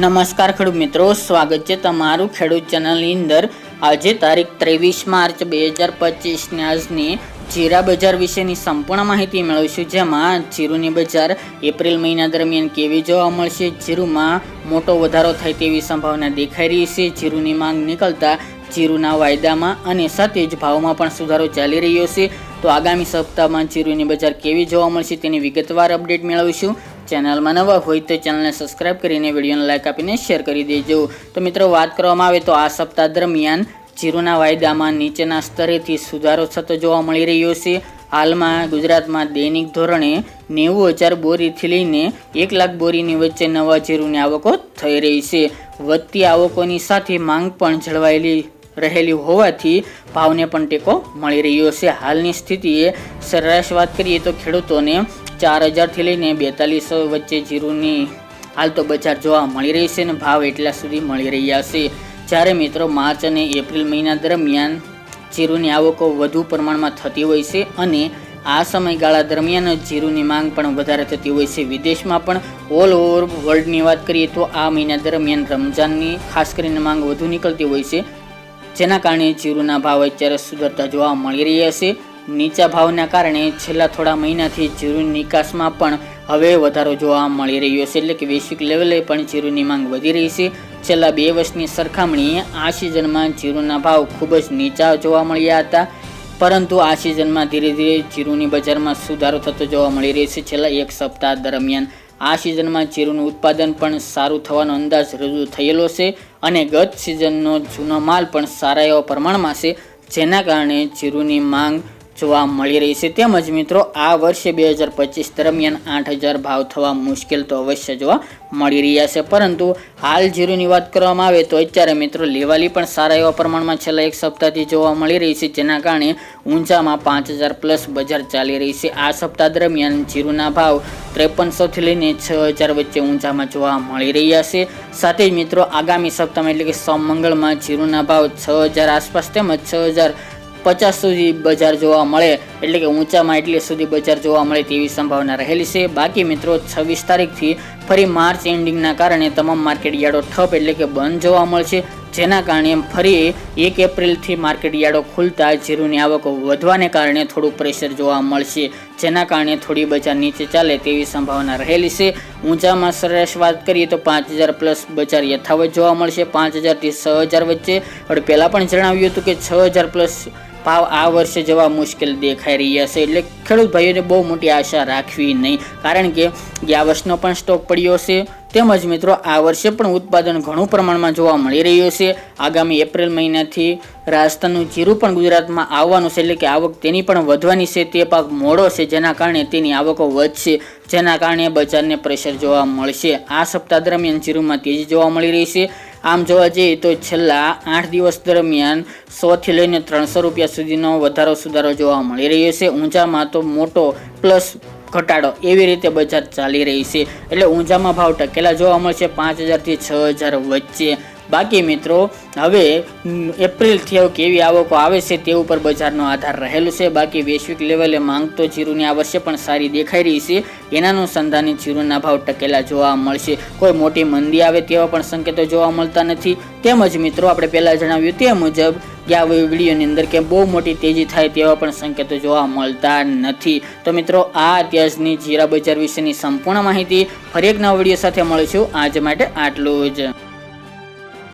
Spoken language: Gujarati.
નમસ્કાર ખેડૂત મિત્રો, સ્વાગત છે તમારું ખેડૂત ચેનલની અંદર. આજે તારીખ ત્રેવીસ માર્ચ બે હજાર પચીસની આજની જીરા બજાર વિશેની સંપૂર્ણ માહિતી મેળવીશું, જેમાં જીરુની બજાર એપ્રિલ મહિના દરમિયાન કેવી જોવા મળશે, જીરુમાં મોટો વધારો થાય તેવી સંભાવના દેખાઈ રહી છે, જીરુની માંગ નીકળતા જીરુના વાયદામાં અને સાથે જ ભાવમાં પણ સુધારો ચાલી રહ્યો છે. તો આગામી સપ્તાહમાં જીરુની બજાર કેવી જોવા મળશે તેની વિગતવાર અપડેટ મેળવીશું. ચેનલમાં નવા હોય તો ચેનલને સબસ્ક્રાઇબ કરીને વિડીયોને લાઇક આપીને શેર કરી દેજો. તો મિત્રો, વાત કરવામાં આવે તો આ સપ્તાહ દરમિયાન જીરુના વાયદામાં નીચેના સ્તરેથી સુધારો થતો જોવા મળી રહ્યો છે. હાલમાં ગુજરાતમાં દૈનિક ધોરણે નેવું હજાર બોરીથી લઈને એક લાખ બોરીની વચ્ચે નવા જીરુની આવકો થઈ રહી છે. વધતી આવકોની સાથે માંગ પણ જળવાયેલી રહેલી હોવાથી ભાવને પણ ટેકો મળી રહ્યો છે. હાલની સ્થિતિએ સરેરાશ વાત કરીએ તો ખેડૂતોને ચાર હજારથી લઈને બેતાલીસો વચ્ચે જીરુની હાલ તો બજાર જોવા મળી રહી છે અને ભાવ એટલા સુધી મળી રહ્યા છે. જ્યારે મિત્રો માર્ચ અને એપ્રિલ મહિના દરમિયાન જીરુની આવકો વધુ પ્રમાણમાં થતી હોય છે અને આ સમયગાળા દરમિયાન જીરુની માંગ પણ વધારે થતી હોય છે. વિદેશમાં પણ ઓલ ઓવર વર્લ્ડની વાત કરીએ તો આ મહિના દરમિયાન રમઝાનની ખાસ કરીને માંગ વધુ નીકળતી હોય છે. જેના કારણે જીરુના ભાવ અત્યારે સુધરતા જોવા મળી રહ્યા છે. નીચા ભાવના કારણે છેલ્લા થોડા મહિનાથી જીરુની નિકાસમાં પણ હવે વધારો જોવા મળી રહ્યો છે. એટલે કે વૈશ્વિક લેવલે પણ જીરુની માંગ વધી રહી છે. છેલ્લા બે વર્ષની સરખામણીએ આ સિઝનમાં જીરુના ભાવ ખૂબ જ નીચા જોવા મળ્યા હતા. પરંતુ આ સિઝનમાં ધીરે ધીરે જીરુની બજારમાં સુધારો થતો જોવા મળી રહ્યો છે. છેલ્લા એક સપ્તાહ દરમિયાન આ સિઝનમાં જીરુનું ઉત્પાદન પણ સારું થવાનો અંદાજ રજૂ થયેલો છે અને ગત સિઝનનો જૂનો માલ પણ સારા એવા પ્રમાણમાં છે. જેના કારણે જીરુની માંગ જોવા મળી રહી છે. તેમજ મિત્રો, આ વર્ષે બે હજાર પચીસ દરમિયાન આઠ હજાર ભાવ થવા મુશ્કેલ તો અવશ્ય જોવા મળી રહ્યા છે. પરંતુ હાલ જીરુની વાત કરવામાં આવે તો અત્યારે મિત્રો, લેવાલી પણ સારા એવા પ્રમાણમાં છેલ્લા એક સપ્તાહથી જોવા મળી રહી છે. જેના કારણે ઊંચામાં પાંચ હજાર પ્લસ બજાર ચાલી રહી છે. આ સપ્તાહ દરમિયાન જીરુના ભાવ ત્રેપનસોથી લઈને છ હજાર વચ્ચે ઊંચામાં જોવા મળી રહ્યા છે. સાથે જ મિત્રો, આગામી સપ્તાહમાં એટલે કે સોમ મંગળમાં જીરુના ભાવ છ હજાર આસપાસ તેમજ છ હજાર પચાસ સુધી બજાર જોવા મળે, એટલે કે ઊંચામાં એટલી સુધી બજાર જોવા મળે તેવી સંભાવના રહેલી છે. બાકી મિત્રો, છવ્વીસ તારીખથી ફરી માર્ચ એન્ડિંગના કારણે તમામ માર્કેટ યાર્ડો ઠપ એટલે કે બંધ જોવા મળશે. જેના કારણે ફરી એક એપ્રિલથી માર્કેટ યાર્ડો ખુલતા જીરુની આવક વધવાને કારણે થોડું પ્રેશર જોવા મળશે. જેના કારણે થોડી બજાર નીચે ચાલે તેવી સંભાવના રહેલી છે. ઊંચામાં સરેરાશ વાત કરીએ તો પાંચ હજાર પ્લસ બજાર યથાવત જોવા મળશે. પાંચ હજારથી છ હજાર વચ્ચે. પણ પહેલાં પણ જણાવ્યું હતું કે છ હજાર પ્લસ ભાવ આ વર્ષે જવા મુશ્કેલ દેખાઈ રહ્યા છે. એટલે ખેડૂત ભાઈઓને બહુ મોટી આશા રાખવી નહીં. કારણ કે ગયા વર્ષનો પણ સ્ટોક પડ્યો છે, તેમજ મિત્રો આ વર્ષે પણ ઉત્પાદન ઘણું પ્રમાણમાં જોવા મળી રહ્યું છે. આગામી એપ્રિલ મહિનાથી રાજસ્થાનનું જીરું પણ ગુજરાતમાં આવવાનું છે, એટલે કે આવક તેની પણ વધવાની છે. તે પાક મોડો છે, જેના કારણે તેની આવકો વધશે, જેના કારણે બજારને પ્રેશર જોવા મળશે. આ સપ્તાહ દરમિયાન જીરુમાં તેજી જોવા મળી રહી છે. આમ જોવા જઈએ તો છેલ્લા આઠ દિવસ દરમિયાન સોથી લઈને ત્રણસો રૂપિયા સુધીનો વધારો સુધારો જોવા મળી રહ્યો છે. ઊંચામાં તો મોટો પ્લસ ઘટાડો એવી રીતે બજાર ચાલી રહી છે. એટલે ઊંચામાં ભાવ ટકેલા જોવા મળશે પાંચ હજારથી છ હજાર વચ્ચે. બાકી મિત્રો, હવે એપ્રિલથી હવે કેવી આવકો આવે છે તે ઉપર બજારનો આધાર રહેલો છે. બાકી વૈશ્વિક લેવલે માંગ તો જીરુની આ વર્ષે પણ સારી દેખાઈ રહી છે. એના અનુસંધાને જીરુના ભાવ ટકેલા જોવા મળશે. કોઈ મોટી મંદી આવે તેવા પણ સંકેતો જોવા મળતા નથી. તેમજ મિત્રો, આપણે પહેલાં જણાવ્યું તે મુજબ ગયા વિડીયોની અંદર કે બહુ મોટી તેજી થાય તેવા પણ સંકેતો જોવા મળતા નથી. તો મિત્રો, આ અત્યારની જીરા બજાર વિશેની સંપૂર્ણ માહિતી. ફરી એક નવા વીડિયો સાથે મળીશું. આજ માટે આટલું જ.